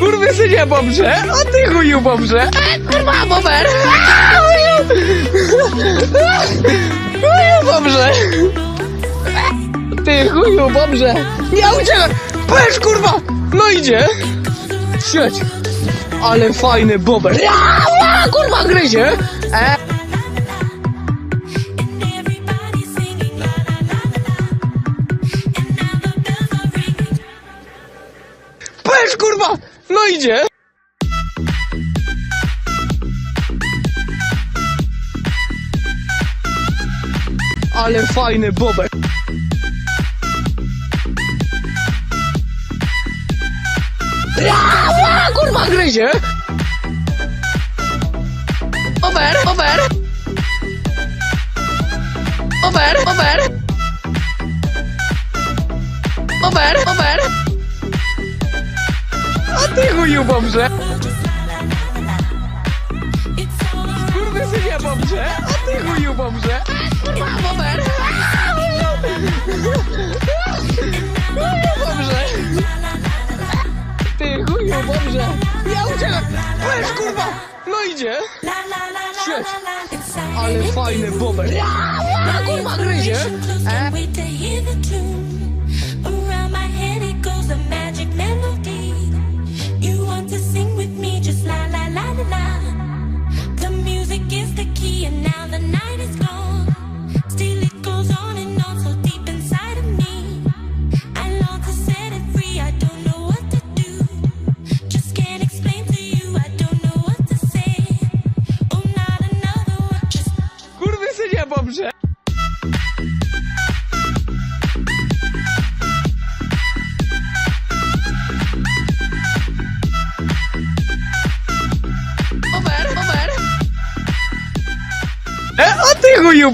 Kurwy synie bobrze, a ty chuju bobrze. E, kurwa bober. A, chuju. Chuju bobrze. Ty chuju bobrze. Ja uciekam. Patrz kurwa. No idzie. Siedź. Ale fajny bober. Kurwa gryzie. E. Patrz kurwa. No idzie. Ale fajny bober. Ja, ja, kurwa gryzie. Over, over. Over, over. Over, over. A ty chuju bobrze. Kurwy synie bobrze. A ty chuju bobrze. Kurwa bober. Chuju bobrze. Ty chuju bobrze. Ja uciekam. Patrz kurwa. No idzie. Siedź. Ale fajny bober. Ja, ja, kurwa gryzie. E? Synie bobrze. Over, over. E, a ty chuju.